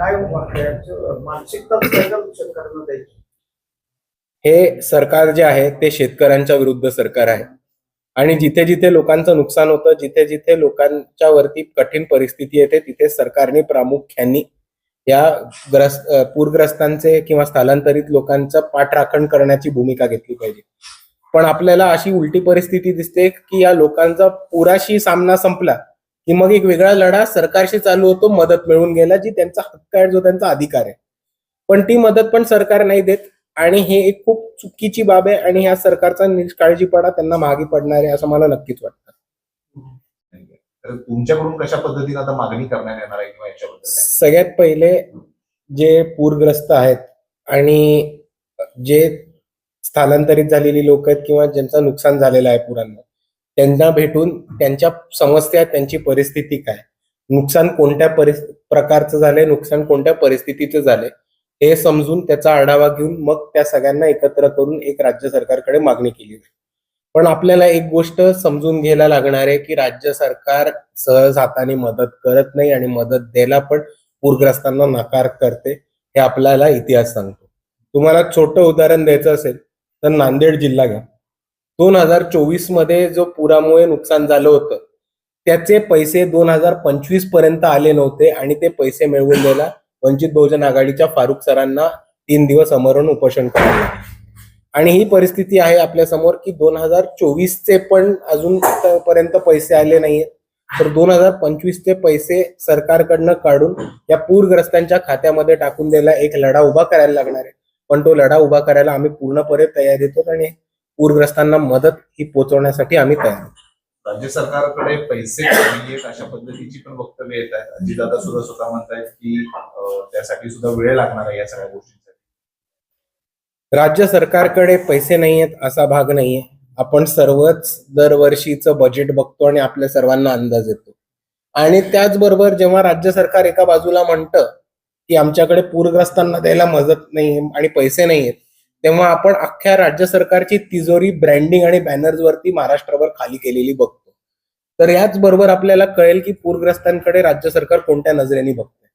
काय मानसिकता शेतकऱ्यांना द्यायची? हे सरकार जे आहे ते शेतकऱ्यांच्या विरुद्ध सरकार आहे. आणि जिथे जिथे लोकांचं नुकसान होतं जिथे जिथे लोकांच्या वरती कठीण परिस्थिती येते तिथे सरकारने प्रामुख्याने या ग्रस्त पूरग्रस्तांचे किंवा स्थलांतरित लोकांचं पाठराखण करण्याची भूमिका घेतली पाहिजे. पण आपल्याला अशी उलटी परिस्थिती दिसते की या लोकांचा पुराशी सामना संपला की मग एक वेगळा लढा सरकारशी चालू होतो मदत मिळून गेला जी त्यांचा हक्क आहे जो त्यांचा अधिकार आहे पण ती मदत पण सरकार नाही देत आणि हे एक खूप चुकीची बाब आहे आणि ह्या सरकारचा निष्काळजीपणा त्यांना मागे पडणार आहे असं मला नक्कीच वाटतं तुमच्याकडून कशा पद्धतीने आता मागणी करण्यात येणार आहे किंवा? सगळ्यात पहिले जे पूरग्रस्त आहेत आणि जे स्थलांतरित झालेली लोक आहेत किंवा ज्यांचं नुकसान झालेलं आहे पुरांना त्यांना भेटून त्यांच्या समस्या त्यांची परिस्थिती काय? नुकसान कोणत्या प्रकारचं झालंय? नुकसान कोणत्या परिस्थितीचं झालंय? हे समजून त्याचा आढावा घेऊन मग त्या सगळ्यांना एकत्र करून एक राज्य सरकारकडे मागणी केली जाईल. पण आपल्याला एक गोष्ट समजून घ्यायला लागणार आहे की राज्य सरकार सहज हाताने मदत करत नाही आणि मदत द्यायला पण पूरग्रस्तांना नकार करते हे आपल्याला इतिहास सांगतो. तुम्हाला छोटं उदाहरण द्यायचं असेल तर नांदेड जिल्हा घ्या. दोन हजार चोवीसमध्ये जो पुरामुळे नुकसान झालं होतं त्याचे पैसे दोन हजार पंचवीसपर्यंत आले नव्हते आणि ते पैसे मिळवून द्यायला वंचित बहुजन आघाडीच्या फारुख सरांना तीन दिवस अमरण उपोषण करावं आणि ही परिस्थिती आहे आपल्यासमोर की दोन हजार चोवीसचे पण अजून पर्यंत पैसे आले नाहीये. तर दोन हजार पंचवीसचे पैसे सरकारकडनं काढून या पूरग्रस्तांच्या खात्यामध्ये टाकून द्यायला एक लढा उभा करायला लागणार आहे. पण तो लढा उभा करायला आम्ही पूर्णपणे तयार येतो आणि पूरग्रस्तांना मदत ही पोहोचवण्यासाठी आम्ही तयार आहोत. राज्य सरकारकडे पैसे नाहीयेत अशा पद्धतीची पण वक्तव्य येत आहेत. अजितदादा सुद्धा स्वतः म्हणतायत की त्यासाठी सुद्धा वेळ लागणार आहे या सगळ्या गोष्टींसाठी. राज्य सरकारकडे पैसे नाहीयेत असा भाग नाहीये. आपण सर्वच दरवर्षीचं बजेट बघतो आणि आपल्या सर्वांना अंदाज येतो. आणि त्याचबरोबर जेव्हा राज्य सरकार एका बाजूला म्हणतं की आमच्याकडे पूरग्रस्तांना द्यायला मदत नाही आणि पैसे नाहीयेत तेव्हा आपण अख्ख्या राज्य सरकारची तिजोरी ब्रँडिंग आणि बॅनर्स वरती महाराष्ट्रभर खाली केलेली बघतो. तर याच बरोबर आपल्याला कळेल की पूरग्रस्तांकडे राज्य सरकार कोणत्या नजरेने बघतंय.